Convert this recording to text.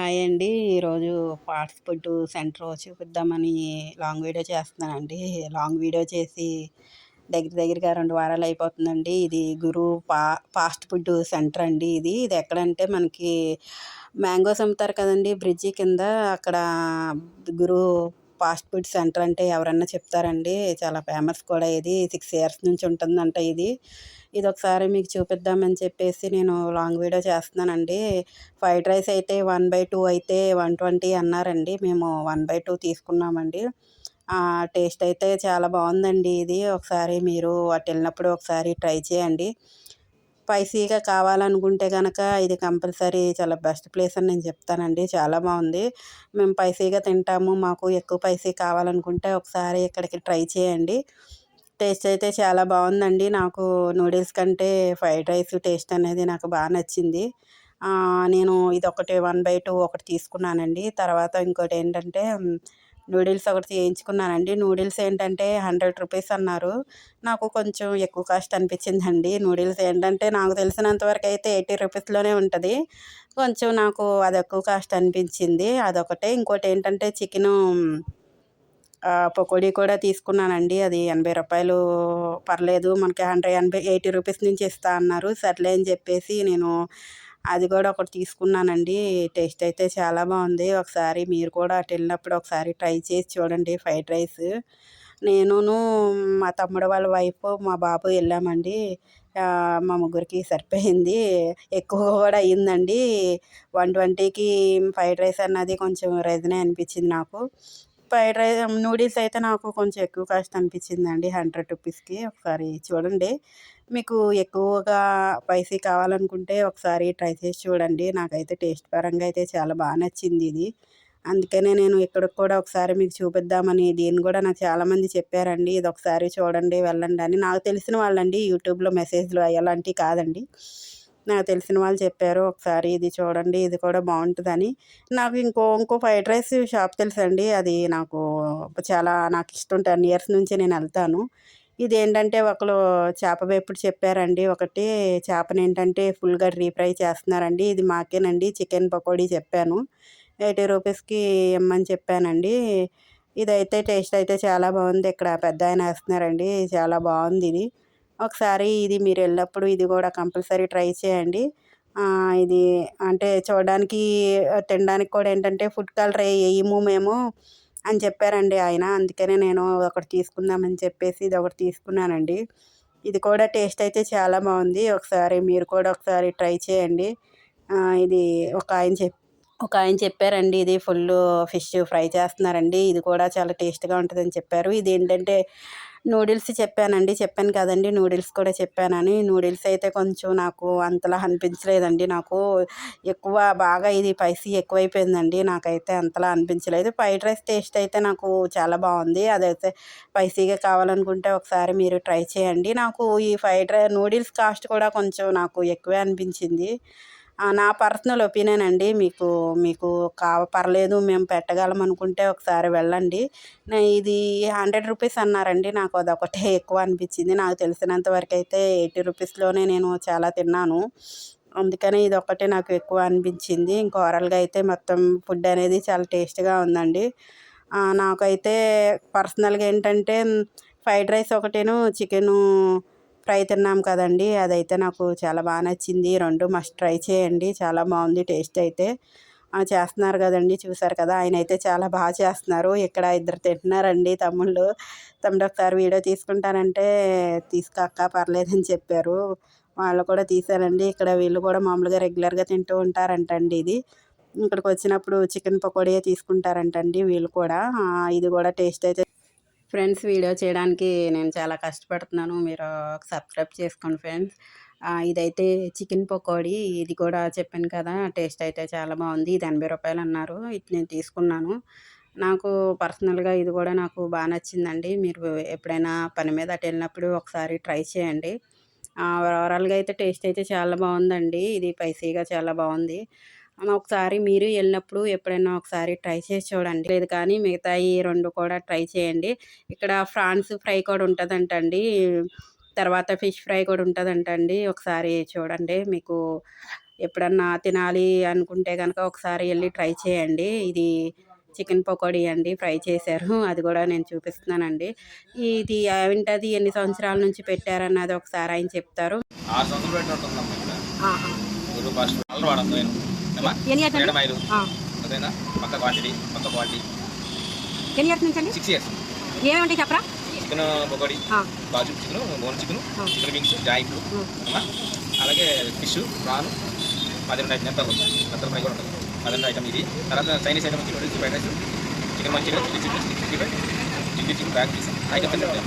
Hi అండి. ఈరోజు fast food centre చూపిద్దామని లాంగ్ వీడియో చేస్తున్నానండి. లాంగ్ వీడియో చేసి దగ్గర దగ్గరగా రెండు వారాలు అయిపోతుందండి. ఇది గురు పా ఫాస్ట్ ఫుడ్ సెంటర్ అండి ఇది. ఇది ఎక్కడంటే మనకి మ్యాంగోస్ అమ్ముతారు కదండి బ్రిడ్జి కింద. అక్కడ గురు ఫాస్ట్ ఫుడ్ సెంటర్ అంటే ఎవరన్నా చెప్తారండి. చాలా ఫేమస్ కూడా ఇది. సిక్స్ ఇయర్స్ నుంచి ఉంటుందంట ఇది. ఇది ఒకసారి మీకు చూపిద్దామని చెప్పేసి నేను లాంగ్ వీడియో చేస్తున్నానండి. ఫ్రైడ్ రైస్ అయితే వన్ బై టూ అయితే వన్ ట్వంటీ అన్నారండి. మేము వన్ బై టూ తీసుకున్నామండి. టేస్ట్ అయితే చాలా బాగుందండి ఇది. ఒకసారి మీరు అటు వెళ్ళినప్పుడు ఒకసారి ట్రై చేయండి. స్పైసీగా కావాలనుకుంటే కనుక ఇది కంపల్సరీ చాలా బెస్ట్ ప్లేస్ అని నేను చెప్తానండి. చాలా బాగుంది. మేము స్పైసీగా తింటాము. మాకు ఎక్కువ స్పైసీ కావాలనుకుంటే ఒకసారి ఇక్కడికి ట్రై చేయండి. టేస్ట్ అయితే చాలా బాగుందండి. నాకు నూడిల్స్ కంటే ఫ్రైడ్ రైస్ టేస్ట్ అనేది నాకు బాగా నచ్చింది. నేను ఇది ఒకటి వన్ బై టూ ఒకటి తీసుకున్నానండి. తర్వాత ఇంకోటి ఏంటంటే నూడిల్స్ ఒకటి చేయించుకున్నానండి. నూడిల్స్ ఏంటంటే హండ్రెడ్ రూపీస్ అన్నారు. నాకు కొంచెం ఎక్కువ కాస్ట్ అనిపించిందండి. నూడిల్స్ ఏంటంటే నాకు తెలిసినంతవరకు అయితే ఎయిటీ రూపీస్లోనే ఉంటుంది. కొంచెం నాకు అది ఎక్కువ కాస్ట్ అనిపించింది. అదొకటే. ఇంకోటి ఏంటంటే చికెను పకోడీ కూడా తీసుకున్నానండి. అది ఎనభై రూపాయలు. పర్లేదు. మనకి హండ్రెడ్ ఎనభై ఎయిటీ రూపీస్ నుంచి ఇస్తా అన్నారు. సర్లే అని చెప్పేసి నేను అది కూడా ఒకటి తీసుకున్నానండి. టేస్ట్ అయితే చాలా బాగుంది. ఒకసారి మీరు కూడా అటు వెళ్ళినప్పుడు ఒకసారి ట్రై చేసి చూడండి ఫ్రైడ్ రైస్. నేనును మా తమ్ముడు వాళ్ళ వైఫ్ మా బాబు వెళ్ళామండి. మా ముగ్గురికి సరిపోయింది. ఎక్కువ కూడా అయ్యిందండి. వన్ ట్వంటీకి ఫ్రైడ్ రైస్ అన్నది కొంచెం రైజనే అనిపించింది నాకు. ఫ్రైడ్ రైస్ నూడిల్స్ అయితే నాకు కొంచెం ఎక్కువ కాస్ట్ అనిపించిందండి. హండ్రెడ్ రూపీస్కి. ఒకసారి చూడండి. మీకు ఎక్కువగా స్పైసీ కావాలనుకుంటే ఒకసారి ట్రై చేసి చూడండి. నాకైతే టేస్ట్ పరంగా అయితే చాలా బాగా నచ్చింది ఇది. అందుకనే నేను ఇక్కడికి కూడా ఒకసారి మీకు చూపిద్దామని దీన్ని కూడా నాకు చాలామంది చెప్పారండి. ఇది ఒకసారి చూడండి వెళ్ళండి అని. నాకు తెలిసిన వాళ్ళండి యూట్యూబ్లో మెసేజ్లు అలాంటివి కాదండి. నాకు తెలిసిన వాళ్ళు చెప్పారు ఒకసారి ఇది చూడండి ఇది కూడా బాగుంటుందని. నాకు ఇంకో ఇంకో ఫ్రైడ్ రైస్ షాప్ తెలుసండి. అది నాకు చాలా నాకు ఇష్టం. టెన్ ఇయర్స్ నుంచి నేను వెళ్తాను. ఇది ఏంటంటే ఒకరు చేప వేపుడు చెప్పారండి ఒకటి చేపను ఏంటంటే ఫుల్గా రీఫ్రై చేస్తున్నారండి ఇది మాకేనండి చికెన్ పకోడీ చెప్పాను. ఎయిటీ రూపీస్కి ఇమ్మని చెప్పానండి. ఇదైతే టేస్ట్ అయితే చాలా బాగుంది ఇక్కడ పెద్ద ఆయన వేస్తున్నారండి చాలా బాగుంది ఇది. ఒకసారి ఇది మీరు వెళ్ళినప్పుడు ఇది కూడా కంపల్సరీ ట్రై చేయండి. ఇది అంటే చూడడానికి తినడానికి కూడా ఏంటంటే ఫుడ్ కలర్ వేయము మేము అని చెప్పారండి ఆయన. అందుకనే నేను ఒకటి తీసుకుందామని చెప్పేసి ఇది ఒకటి తీసుకున్నానండి. ఇది కూడా టేస్ట్ అయితే చాలా బాగుంది. ఒకసారి మీరు కూడా ఒకసారి ట్రై చేయండి. ఇది ఒక ఆయన చెప్ ఒక ఆయన చెప్పారండి ఇది ఫుల్ ఫిష్ ఫ్రై చేస్తున్నారండి. ఇది కూడా చాలా టేస్ట్గా ఉంటుందని చెప్పారు. ఇది ఏంటంటే నూడిల్స్ చెప్పానండి. చెప్పాను కదండి నూడిల్స్ కూడా చెప్పానని. నూడిల్స్ అయితే కొంచెం నాకు అంతలా అనిపించలేదండి. నాకు ఎక్కువ బాగా ఇది స్పైసీ ఎక్కువైపోయిందండి. నాకైతే అంతలా అనిపించలేదు. ఫ్రైడ్ రైస్ టేస్ట్ అయితే నాకు చాలా బాగుంది. అదైతే స్పైసీగా కావాలనుకుంటే ఒకసారి మీరు ట్రై చేయండి. నాకు ఈ ఫ్రైడ్ రైస్ నూడిల్స్ కాస్ట్ కూడా కొంచెం నాకు ఎక్కువే అనిపించింది. నా పర్సనల్ ఒపీనియన్ అండి. మీకు మీకు కావ పర్లేదు మేము పెట్టగలం అనుకుంటే ఒకసారి వెళ్ళండి. ఇది హండ్రెడ్ రూపీస్ అన్నారండి. నాకు అదొకటే ఎక్కువ అనిపించింది. నాకు తెలిసినంత వరకు అయితే ఎయిటీ రూపీస్లోనే నేను చాలా తిన్నాను. అందుకనే ఇది ఒకటే నాకు ఎక్కువ అనిపించింది. ఇంకో ఓరల్గా అయితే మొత్తం ఫుడ్ అనేది చాలా టేస్ట్గా ఉందండి. నాకైతే పర్సనల్గా ఏంటంటే ఫ్రైడ్ రైస్ ఒకటేను చికెను ఫ్రై తిన్నాం కదండి. అదైతే నాకు చాలా బాగా నచ్చింది. రెండు మస్ట్ ట్రై చేయండి. చాలా బాగుంది. టేస్ట్ అయితే. చేస్తున్నారు కదండి. చూసారు కదా ఆయన అయితే చాలా బాగా చేస్తున్నారు. ఇక్కడ ఇద్దరు తింటున్నారండి తమ్ముళ్ళు. తమ్ముడు ఒకసారి వీడియో తీసుకుంటానంటే తీసుకోక్క పర్లేదని చెప్పారు. వాళ్ళు కూడా తీసారండి ఇక్కడ వీళ్ళు కూడా మామూలుగా రెగ్యులర్గా తింటూ ఉంటారంటండి ఇది. ఇక్కడికి వచ్చినప్పుడు చికెన్ పకోడీ తీసుకుంటారంటండి వీళ్ళు కూడా. ఇది కూడా టేస్ట్ అయితే ఫ్రెండ్స్ వీడియో చేయడానికి నేను చాలా కష్టపడుతున్నాను. మీరు సబ్స్క్రైబ్ చేసుకోండి ఫ్రెండ్స్. ఇదైతే చికెన్ పకోడీ. ఇది కూడా చెప్పాను కదా టేస్ట్ అయితే చాలా బాగుంది. ఇది ఎనభై రూపాయలు అన్నారు. ఇది నేను తీసుకున్నాను. నాకు పర్సనల్గా ఇది కూడా నాకు బాగా నచ్చిందండి. మీరు ఎప్పుడైనా పని మీద అటు వెళ్ళినప్పుడు ఒకసారి ట్రై చేయండి. ఓవరాల్గా అయితే టేస్ట్ అయితే చాలా బాగుందండి. ఇది స్పైసీగా చాలా బాగుంది. ఒకసారి మీరు వెళ్ళినప్పుడు ఎప్పుడైనా ఒకసారి ట్రై చేసి చూడండి. లేదు కానీ మిగతా ఈ రెండు కూడా ట్రై చేయండి. ఇక్కడ ఫ్రాన్స్ ఫ్రై కూడా ఉంటుందంటండి. తర్వాత ఫిష్ ఫ్రై కూడా ఉంటుందంటండి. ఒకసారి చూడండి. మీకు ఎప్పుడన్నా తినాలి అనుకుంటే కనుక ఒకసారి వెళ్ళి ట్రై చేయండి. ఇది చికెన్ పకోడీ అండి. ఫ్రై చేశారు. అది కూడా నేను చూపిస్తున్నానండి. ఇది ఏంటది ఎన్ని సంవత్సరాల నుంచి పెట్టారన్నది ఒకసారి ఆయన చెప్తారు. ఆరు సంవత్సరాలు ఎన్ని ఇయర్స్ ఆ. అదేనా? పక్క క్వాంటిటీ పక్క క్వాలిటీ ఎన్ని ఇయర్స్ నుంచి అండి? సిక్స్ ఇయర్స్ ఏమేమి ఉంటాయి చెప్పరా? చికెన్ పకోడీ ఆ. బాజు chicken bone chicken. Chicken wings joint ఆ. అమ్మా. అలాగే ఫిష్ ప్రాన్ పదిహేను ఐటమ్ ఎంత ఫ్రై కూడా ఉంటుంది. పదిహేను ఐటమ్ ఇది. తర్వాత చైనీస్ ఐటమ్ వచ్చి నూడిల్స్ ఫ్రైడ్ రైస్ చికెన్ మంచిగా chilli chicken chilli chicken chilli chicken bag piece items ఉంటాయి